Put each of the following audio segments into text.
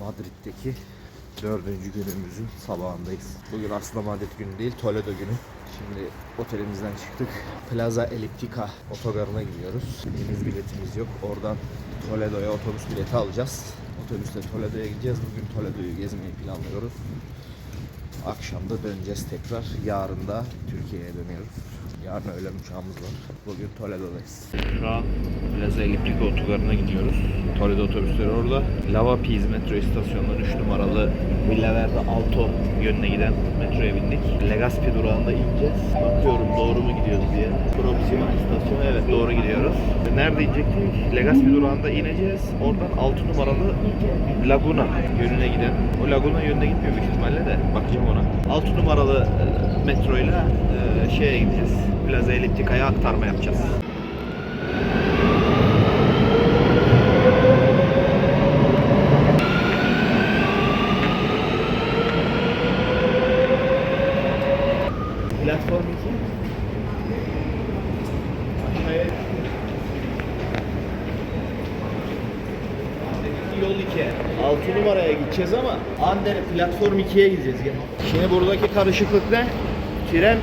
Madrid'deki dördüncü günümüzün sabahındayız. Bugün aslında Madrid günü değil, Toledo günü. Şimdi otelimizden çıktık. Plaza Elliptica otogarına gidiyoruz. Deniz biletimiz yok. Oradan Toledo'ya otobüs bileti alacağız. Otobüsle Toledo'ya gideceğiz. Bugün Toledo'yu gezmeyi planlıyoruz. Akşam da döneceğiz tekrar. Yarın da Türkiye'ye dönüyoruz. Yarın öğlen uçağımız var. Bugün Toledo'dayız. Şu an Plaza Elliptica otogarına gidiyoruz. Toledo otobüsleri orada. Lava Piz metro istasyonundan 3 numaralı Villaverde Alto yönüne giden metroya bindik. Legazpi durağında ineceğiz. Bakıyorum doğru mu gidiyoruz diye. Proxima istasyonu evet doğru gidiyoruz. Nerede inecektik? Legazpi durağında ineceğiz. Oradan 6 numaralı Laguna yönüne giden. O Laguna yönüne gitmiyor büyük ihtimalle de. Bakacağım ona. 6 numaralı e, metroyla e, şeye gideceğiz. Plaza Elliptica'ya aktarma yapacağız. Platform 2. Aşağıya Yol 2. 6 numaraya gideceğiz ama Andere platform 2'ye gideceğiz gene. Şimdi buradaki karışıklık ne? Tren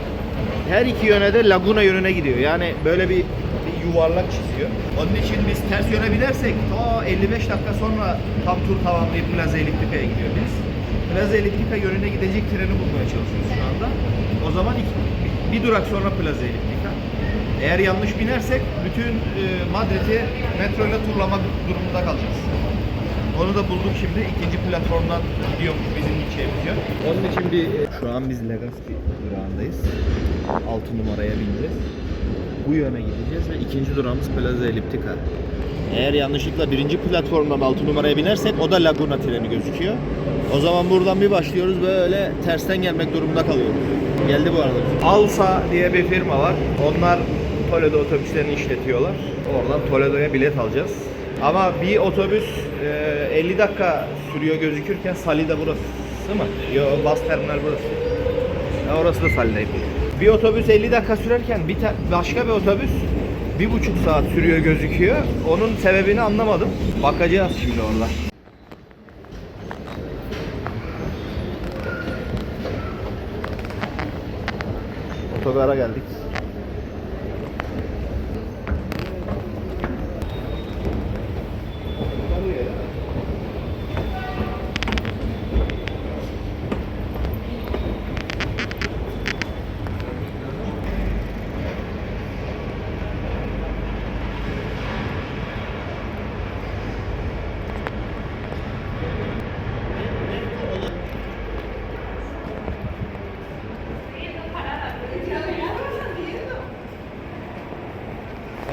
her iki yöne de Laguna yönüne gidiyor. Yani böyle bir, bir yuvarlak çiziyor. Onun için biz ters yöne binersek ta 55 dakika sonra tam tur tamamlayıp Plaza Elliptica'ya gidiyoruz. Plaza Elliptica yönüne gidecek treni bulmaya çalışıyoruz şu anda. O zaman iki, bir, durak sonra Plaza Elliptica. Eğer yanlış binersek bütün e, Madrid'i metroyla turlama durumunda kalacağız. Onu da bulduk şimdi. ikinci platformdan gidiyormuş bizim gideceğimiz yön. Onun için bir... Şu an biz Legazpi durağındayız. 6 numaraya bineceğiz. Bu yöne gideceğiz ve ikinci durağımız Plaza Elliptica. Eğer yanlışlıkla birinci platformdan 6 numaraya binersek o da Laguna treni gözüküyor. O zaman buradan bir başlıyoruz böyle tersten gelmek durumunda kalıyoruz. Geldi bu arada. Alsa diye bir firma var. Onlar Toledo otobüslerini işletiyorlar. Oradan Toledo'ya bilet alacağız. Ama bir otobüs e, 50 dakika sürüyor gözükürken Salida burası mı? Yo, bas terminal burası. Ya orası da Salida'yım. Bir otobüs 50 dakika sürerken bir başka bir otobüs bir buçuk saat sürüyor gözüküyor. Onun sebebini anlamadım. Bakacağız şimdi orada. Otogara geldik.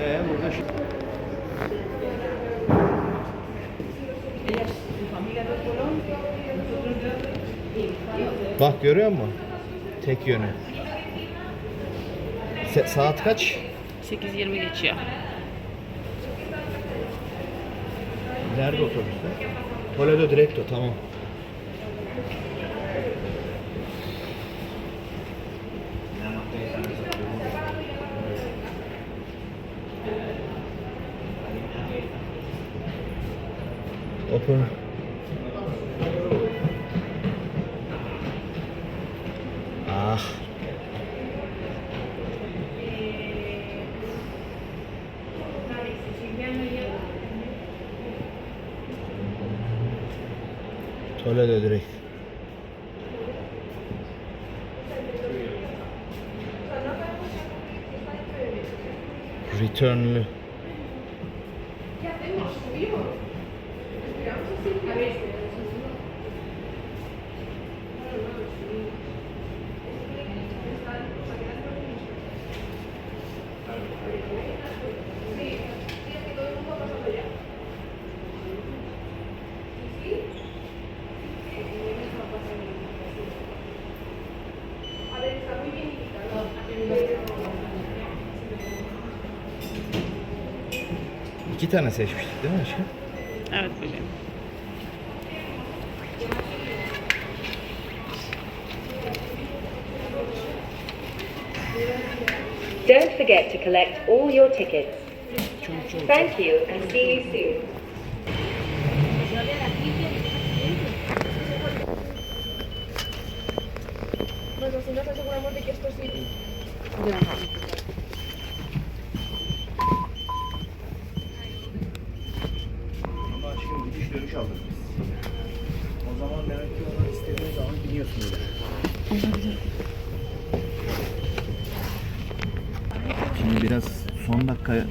Ee, burada şu... Bak görüyor musun? Tek yönü. Se- saat kaç? 8.20 geçiyor. Nerede otobüsler? Toledo Directo tamam. Open. Toledo direkt. Returnlü. İki tane seçmiştik değil mi aşkım? Evet bebeğim. Don't forget to collect all your tickets. Thank you and see you soon. Şimdi biraz son dakika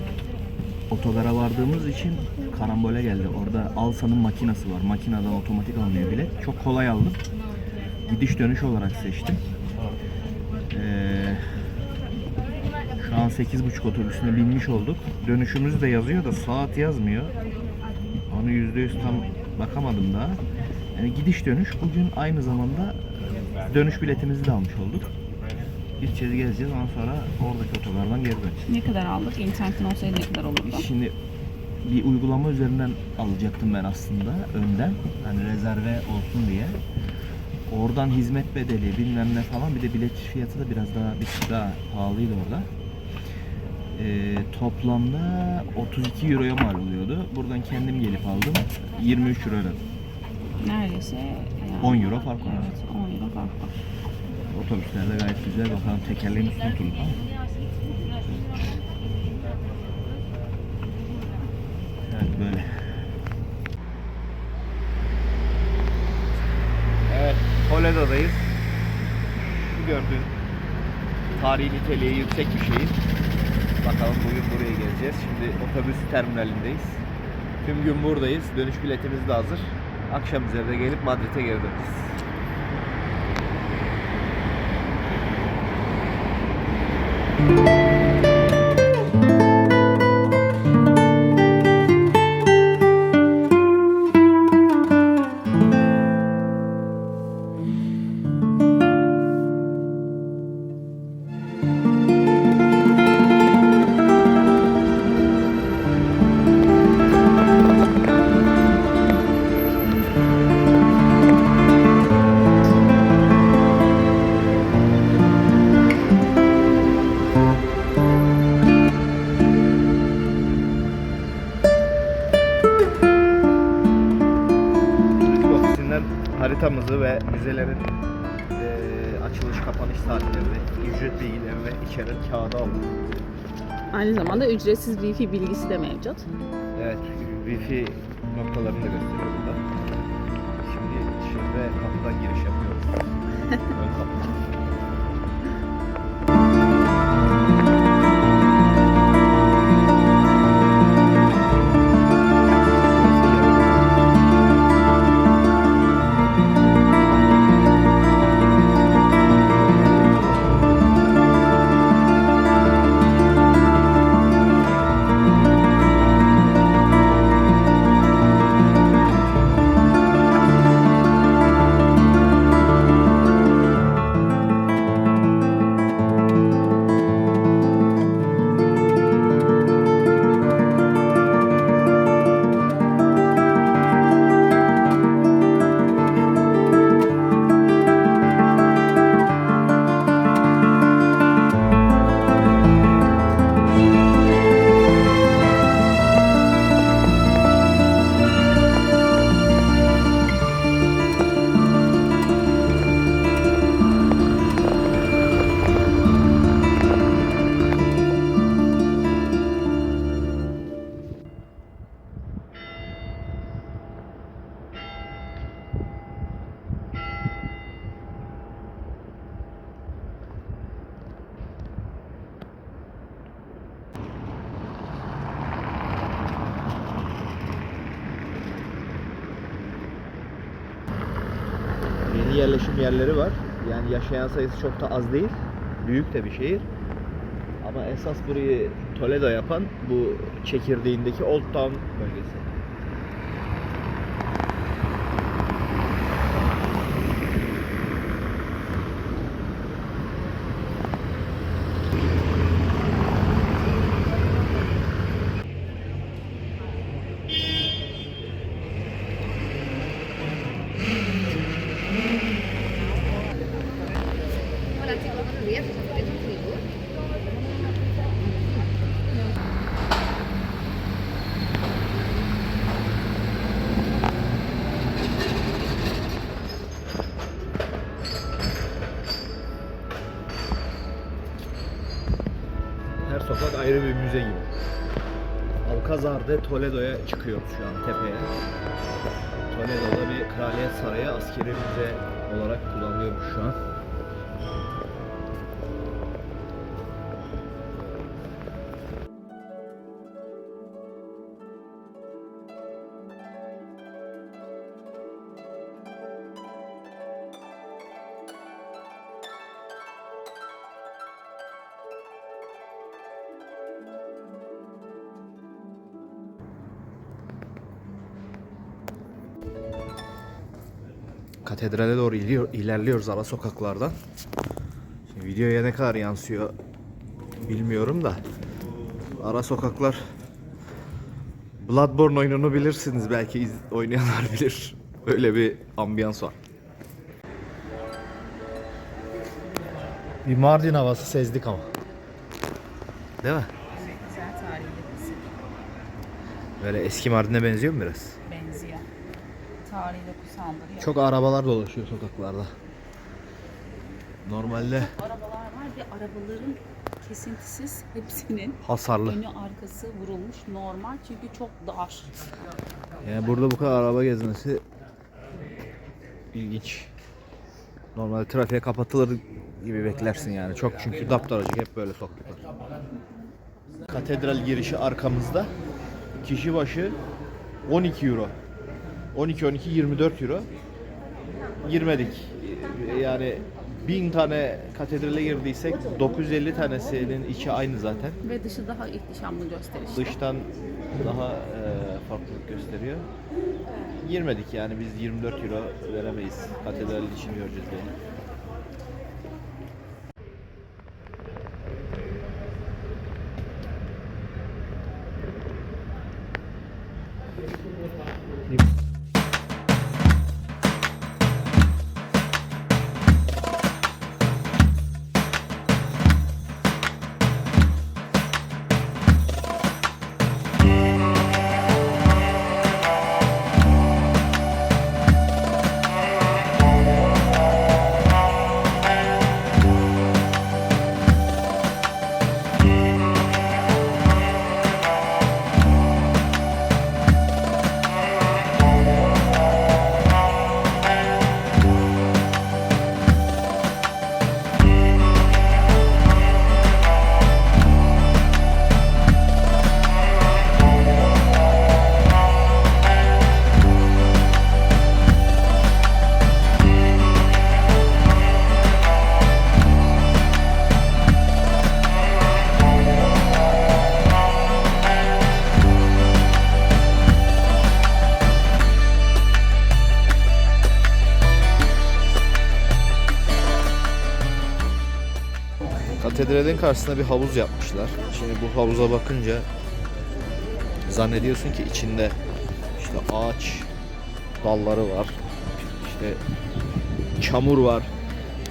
otogara vardığımız için karambole geldi. Orada Alsa'nın makinası var. Makineden otomatik alınıyor bilet. Çok kolay aldım. Gidiş dönüş olarak seçtim. Ee, şu an 8.30 otobüsüne binmiş olduk. Dönüşümüz de yazıyor da saat yazmıyor. Onu %100 tam bakamadım daha. Yani gidiş dönüş bugün aynı zamanda dönüş biletimizi de almış olduk. Gideceğiz gezeceğiz ondan sonra oradaki otogardan geri döneceğiz. Ne kadar aldık? İnternetin olsaydı ne kadar olurdu? Şimdi bir uygulama üzerinden alacaktım ben aslında önden. Hani rezerve olsun diye. Oradan hizmet bedeli bilmem ne falan bir de bilet fiyatı da biraz daha bir tık daha pahalıydı orada. Ee, toplamda 32 euroya mal oluyordu. Buradan kendim gelip aldım. 23 euro ödedim. Neredeyse yani, 10 euro fark var. Evet 10 euro fark var. Otobüslerde gayet güzel. Bakalım tekerleğin üstüne oturduk ama. Evet böyle. Evet, Toledo'dayız. Şu gördüğün tarihi niteliği yüksek bir şehir. Bakalım bugün buraya geleceğiz. Şimdi otobüs terminalindeyiz. Tüm gün buradayız. Dönüş biletimiz de hazır. Akşam üzerinde gelip Madrid'e geri döneceğiz. Turizm ücretsiz Wi-Fi bilgisi de mevcut. Evet, Wi-Fi noktalarını da gösteriyor burada. Şimdi şehre kapıdan giriş yapıyoruz. Yerleri var. Yani yaşayan sayısı çok da az değil. Büyük de bir şehir. Ama esas burayı Toledo yapan bu çekirdeğindeki Old Town bölgesi. Alcazar de Toledo'ya çıkıyoruz şu an tepeye. Toledo'da bir kraliyet sarayı askeri müze olarak kullanılıyormuş şu an. Katedrale doğru ilerliyor, ilerliyoruz ara sokaklardan. Şimdi videoya ne kadar yansıyor bilmiyorum da. Ara sokaklar Bloodborne oyununu bilirsiniz belki iz- oynayanlar bilir. Öyle bir ambiyans var. Bir Mardin havası sezdik ama. Değil mi? Böyle eski Mardin'e benziyor mu biraz? Benziyor. Tarihi dokusu andırıyor. Çok arabalar dolaşıyor sokaklarda. Normalde arabalar var ve arabaların kesintisiz hepsinin hasarlı. önü arkası vurulmuş normal çünkü çok dar. Yani burada bu kadar araba gezmesi ilginç. Normalde trafiğe kapatılır gibi beklersin yani. Çok çünkü daptaracık hep böyle sokaklar. Katedral girişi arkamızda. Kişi başı 12 euro. 12 12 24 euro. Girmedik. Yani 1000 tane katedrale girdiysek 950 tanesinin içi aynı zaten. Ve dışı daha ihtişamlı gösterişli. Dıştan daha e, farklılık gösteriyor. Girmedik yani biz 24 euro veremeyiz. Katedral için göreceğiz. Katedralin karşısına bir havuz yapmışlar. Şimdi bu havuza bakınca zannediyorsun ki içinde işte ağaç dalları var. İşte çamur var,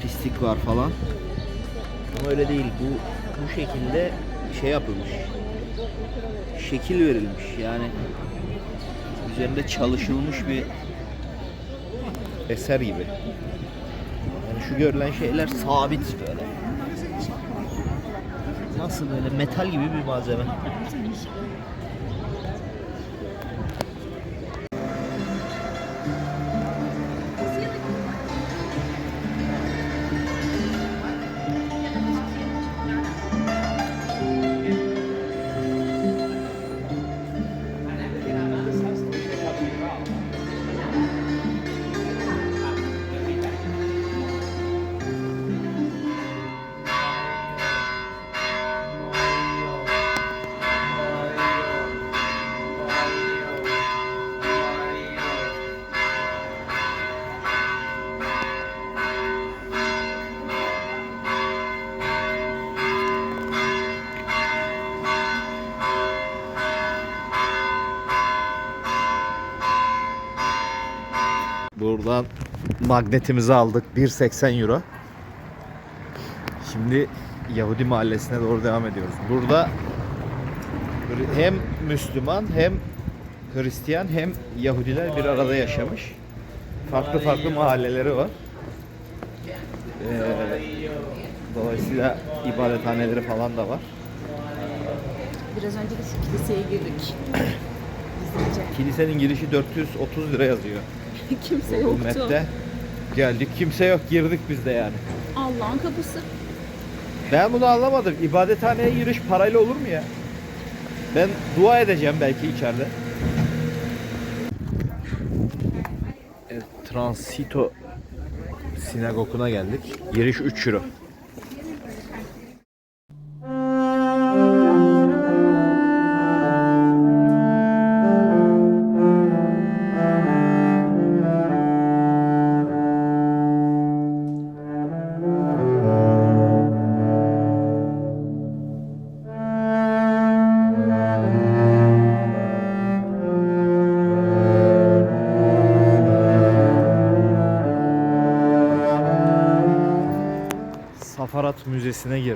pislik var falan. Ama öyle değil. Bu bu şekilde şey yapılmış. Şekil verilmiş. Yani üzerinde çalışılmış bir eser gibi. Yani şu görülen şeyler sabit böyle. Nasıl böyle metal gibi bir malzeme. Buradan magnetimizi aldık. 1.80 euro. Şimdi Yahudi mahallesine doğru devam ediyoruz. Burada hem Müslüman hem Hristiyan hem Yahudiler bir arada yaşamış. Farklı farklı mahalleleri var. Ee, dolayısıyla ibadethaneleri falan da var. Biraz önce kiliseye girdik. Kilisenin girişi 430 lira yazıyor. Kimse yoktu. Map'te. Geldik kimse yok girdik biz de yani. Allah'ın kapısı. Ben bunu anlamadım. İbadethaneye giriş parayla olur mu ya? Ben dua edeceğim belki içeride. Evet, Transito sinagoguna geldik. Giriş 3 euro.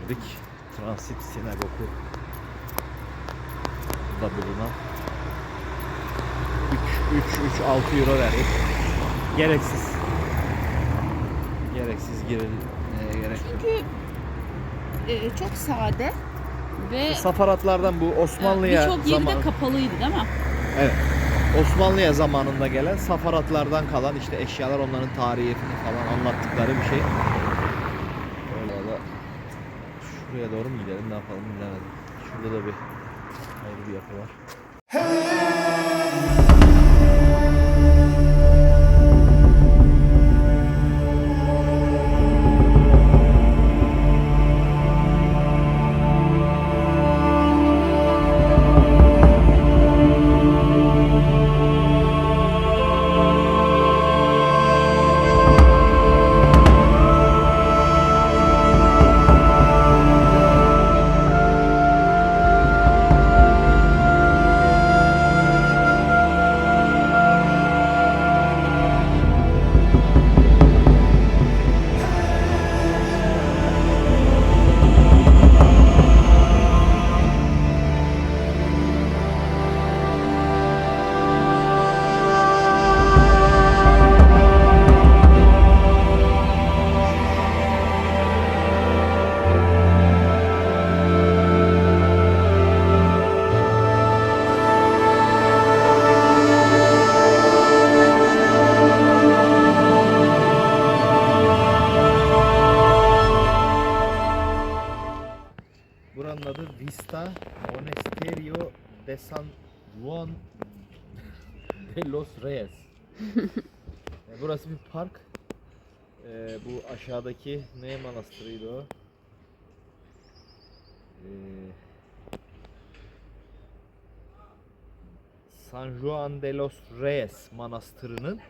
Girdik. Transit Sinagogu da bulunan 3 3 3 6 euro verdik. Gereksiz. Gereksiz girilmeye gerek yok. Çünkü e, çok sade ve Safaratlardan bu Osmanlı'ya birçok yeri de zaman kapalıydı değil mi? Evet. Osmanlı'ya zamanında gelen safaratlardan kalan işte eşyalar onların tarihini falan anlattıkları bir şey. Öyle da şuraya doğru mu gidelim ne yapalım bilemedim. Şurada da bir ayrı bir yapı var. Buranın aşağıdaki ne manastırıydı o? E, San Juan de los Reyes manastırının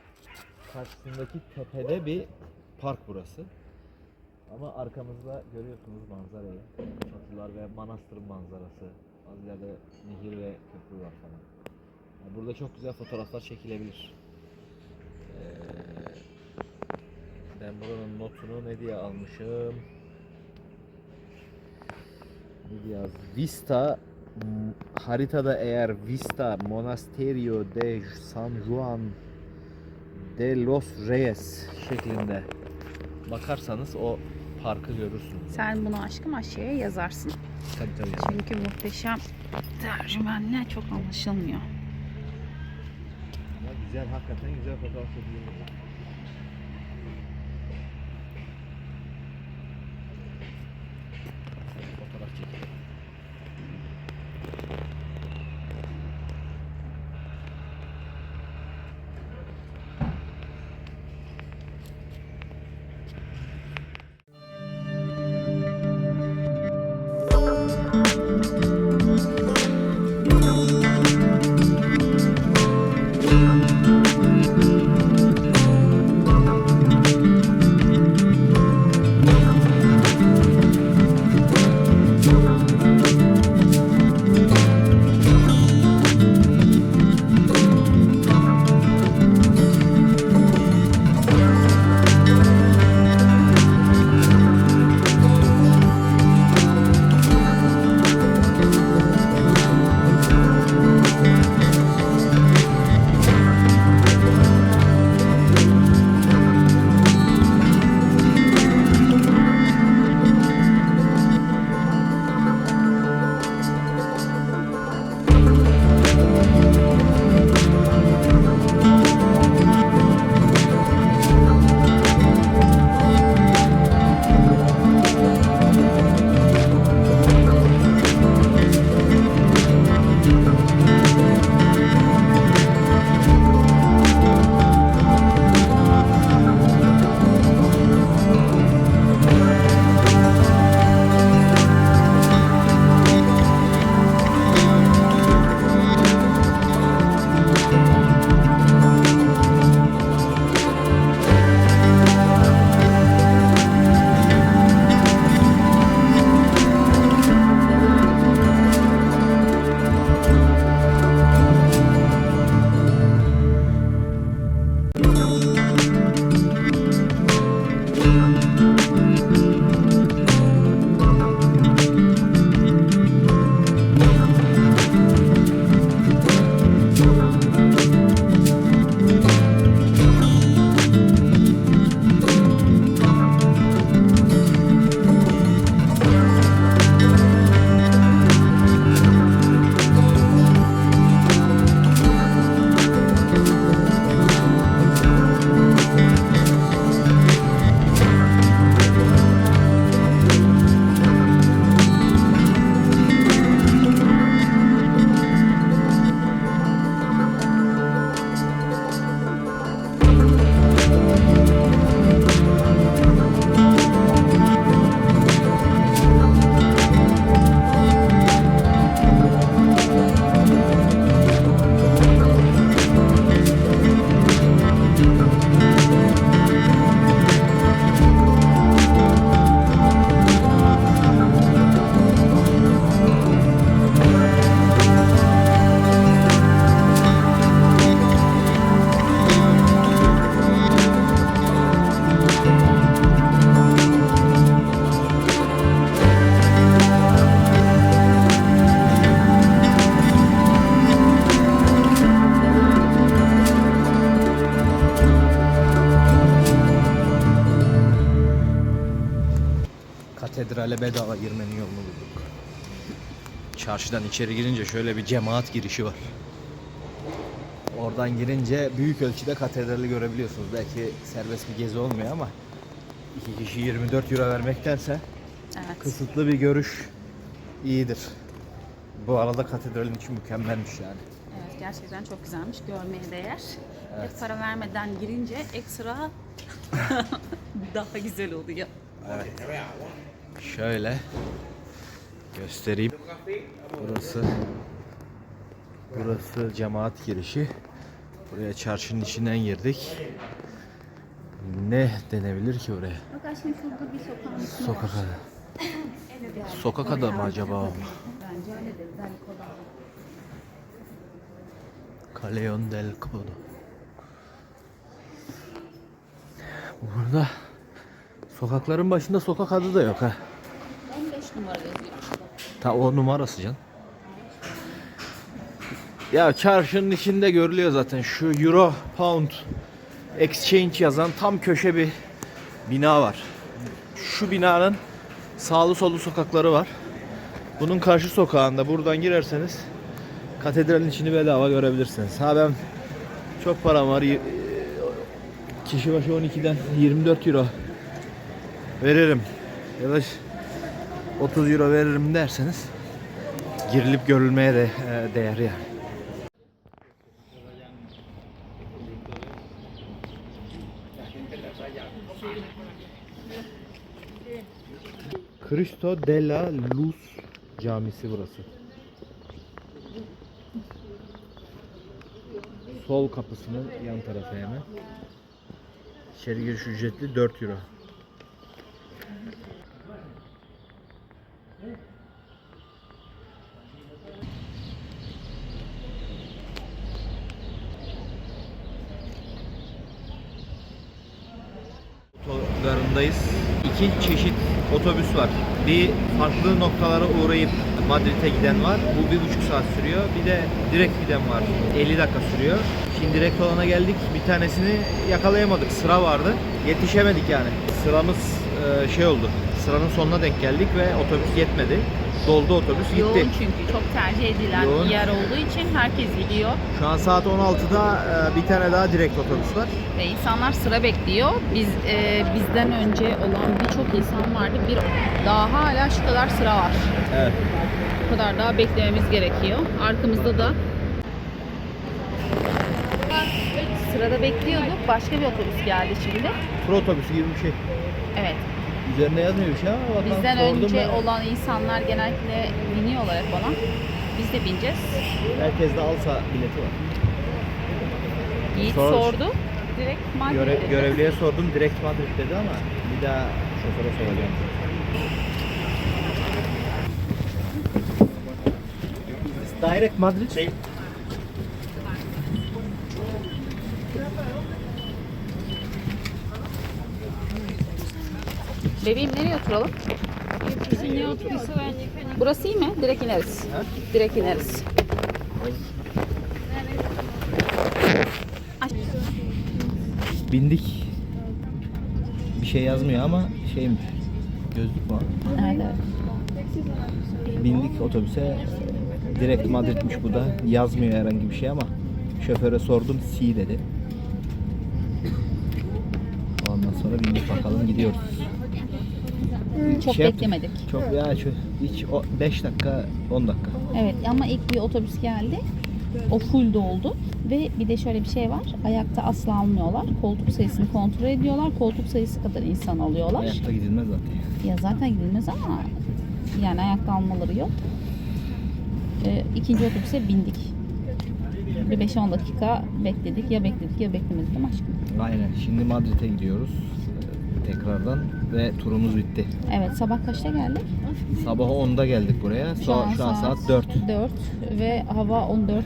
karşısındaki tepede bir park burası. Ama arkamızda görüyorsunuz manzarayı. Çatılar ve manastır manzarası. Az ileride nehir ve köprü var falan. Yani burada çok güzel fotoğraflar çekilebilir. Ee, ben buranın notunu ne diye almışım? Ne diye yazdım? Vista haritada eğer Vista Monasterio de San Juan de los Reyes şeklinde bakarsanız o parkı görürsünüz. Sen bunu aşkım aşağıya yazarsın. Tabii tabii. Çünkü muhteşem tercümenle çok anlaşılmıyor. Ama güzel, hakikaten güzel fotoğraf çekilir. İçeri girince şöyle bir cemaat girişi var. Oradan girince büyük ölçüde katedrali görebiliyorsunuz. Belki serbest bir gezi olmuyor ama iki kişi 24 euro vermektense Evet. kısıtlı bir görüş iyidir. Bu arada katedralin içi mükemmelmiş yani. Evet gerçekten çok güzelmiş. Görmeye değer. Ve para vermeden girince ekstra daha güzel oluyor. Şöyle göstereyim. Burası burası cemaat girişi. Buraya çarşının içinden girdik. Ne denebilir ki buraya? Bak aşkım şurada bir sokağın ismi Sokak adı. Sokak adı mı acaba? Bence öyledir. Delco'da. Caleon del Codo. Burada sokakların başında sokak adı da yok ha. 15 numara. Ta o numarası can. Ya çarşının içinde görülüyor zaten şu Euro Pound Exchange yazan tam köşe bir bina var. Şu binanın sağlı sollu sokakları var. Bunun karşı sokağında buradan girerseniz katedralin içini bedava görebilirsiniz. Ha ben çok param var. Kişi başı 12'den 24 euro veririm. Ya da 30 euro veririm derseniz girilip görülmeye de e, değer yani. Cristo della Luz camisi burası. Sol kapısının yan tarafı hemen. İçeri giriş ücretli 4 euro. Otogarındayız. İki çeşit otobüs var. Bir farklı noktalara uğrayıp Madrid'e giden var. Bu bir buçuk saat sürüyor. Bir de direkt giden var. 50 dakika sürüyor. Şimdi direkt olana geldik. Bir tanesini yakalayamadık. Sıra vardı. Yetişemedik yani. Sıramız e, şey oldu. Sıranın sonuna denk geldik ve otobüs yetmedi. Doldu otobüs gitti. Yoğun çünkü çok tercih edilen Yoğun. bir yer olduğu için herkes gidiyor Şu an saat 16'da e, bir tane daha direkt otobüs var. ve insanlar sıra bekliyor. Biz e, bizden önce olan birçok insan vardı. Bir daha hala şu kadar sıra var. Evet. Bu kadar daha beklememiz gerekiyor. Arkamızda da sırada bekliyorduk. Başka bir otobüs geldi şimdi. Tur otobüsü gibi bir şey. Evet. Üzerine yazmıyor bir şey ama bakalım Bizden sordum önce ben. olan insanlar genellikle biniyorlar hep ona. Biz de bineceğiz. Herkes de alsa bileti var. Yiğit Sor. sordu. Direkt Madrid Göre, dedi. görevliye sordum direkt Madrid dedi ama bir daha şoföre soracağım. Direct Madrid. Şey, Bebeğim nereye oturalım? Burası iyi mi? Direkt ineriz. Direkt ineriz. Ay, bindik. Bir şey yazmıyor ama şeymiş. Gözlük var. Evet. Bindik otobüse. Direkt Madrid'miş bu da. Yazmıyor herhangi bir şey ama şoföre sordum C dedi. Ondan sonra bindik bakalım gidiyoruz. Çok Şey yaptık, beklemedik. Çok ya şu hiç 5 dakika 10 dakika. Evet ama ilk bir otobüs geldi. O full doldu. Ve bir de şöyle bir şey var. Ayakta asla almıyorlar. Koltuk sayısını kontrol ediyorlar. Koltuk sayısı kadar insan alıyorlar. Ayakta gidilmez zaten. Ya zaten gidilmez ama yani ayakta almaları yok. Ee, ikinci otobüse bindik. Bir 5-10 dakika bekledik. Ya bekledik ya beklemedik değil mi aşkım? Aynen. Şimdi Madrid'e gidiyoruz. Tekrardan ve turumuz bitti. Evet sabah kaçta geldik? Sabah 10'da geldik buraya. So- Şu an, saat 4. 4 ve hava 14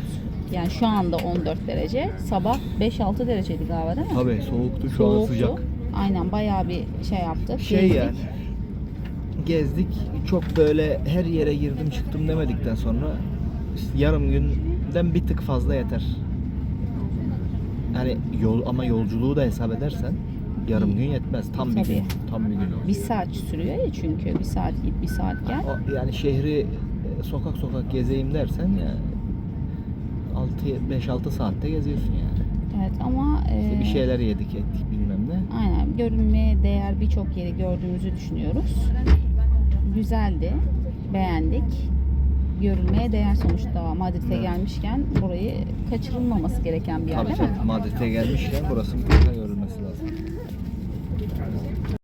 yani şu anda 14 derece. Sabah 5-6 dereceydi galiba değil mi? Tabii soğuktu şu an Soğuktu. sıcak. Aynen bayağı bir şey yaptık. Şey gezdik. yani gezdik. Çok böyle her yere girdim çıktım demedikten sonra yarım günden bir tık fazla yeter. Yani yol ama yolculuğu da hesap edersen yarım gün yetmez. Tam bir gün. Tam bir gün olur. Bir saat sürüyor ya çünkü. Bir saat git bir saat gel. O- Yani şehri e, sokak sokak gezeyim dersen ya 6 5-6 saatte geziyorsun yani. Evet ama İşte e, bir şeyler yedik ettik bilmem ne. aynen görünmeye değer birçok yeri gördüğümüzü düşünüyoruz. Güzeldi. Beğendik. Görülmeye değer sonuçta Madrid'e gelmişken burayı kaçırılmaması gereken bir yer Tabii değil mi? canım Madrid'e gelmişken burası mutlaka